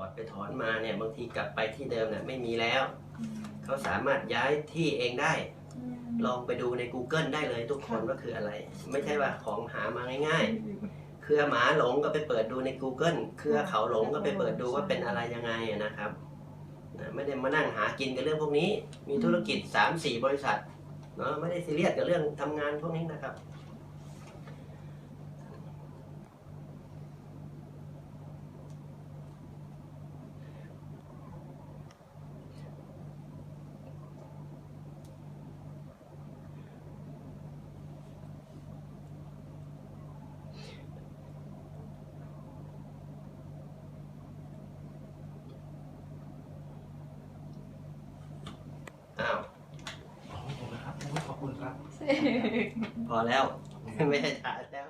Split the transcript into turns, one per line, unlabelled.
อดไปถอนมาเนี่ยบางทีกลับไปที่เดิมเนี่ยไม่มีแล้ว เขาสามารถย้ายที่เองได้ ลองไปดูใน Google ได้เลยทุกคนว่าคืออะไร ไม่ใช่ว่าของหามาง่าย ๆ เครือหมาหลงก็ไปเปิดดูใน Google เครือเขาหลงก็ไปเปิดดูว่าเป็นอะไรยังไงอะนะครับนะไม่ได้มานั่งหากินกับเรื่องพวกนี้ มีธุรกิจ3-4บริษัทเนาะไม่ได้ซีเรียสกับเรื่องทำงานพวกนี้นะครับ อ้าว
ขอบ คุณครับขอบคุณครับ
พอแล้ว ไม่ใช่ถ่ายแต่